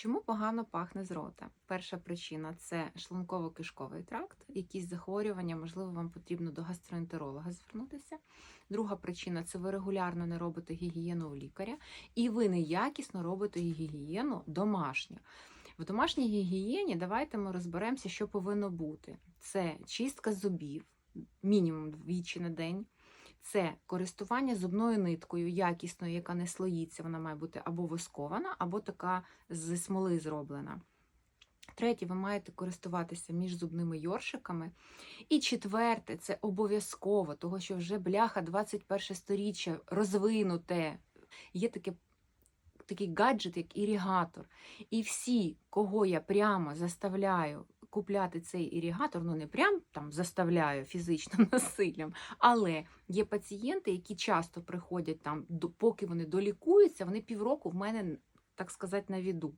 Чому погано пахне з рота? Перша причина це шлунково-кишковий тракт, якісь захворювання, можливо, вам потрібно до гастроентеролога звернутися. Друга причина це ви регулярно не робите гігієну у лікаря, і ви неякісно робите гігієну домашню. В домашній гігієні давайте ми розберемося, що повинно бути. Це чистка зубів, мінімум двічі на день. Це користування зубною ниткою якісною, яка не слоїться, вона має бути або воскована, або така з смоли зроблена. Третє, ви маєте користуватися між зубними йоршиками. І четверте, це обов'язково, того що вже бляха 21 сторіччя розвинуте. Є таке, такий гаджет, як іригатор. І всі, кого я прямо заставляю купляти цей іригатор, ну не прям там заставляю фізичним насиллям, але є пацієнти, які часто приходять там, поки вони долікуються, вони півроку в мене, так сказати, на віду.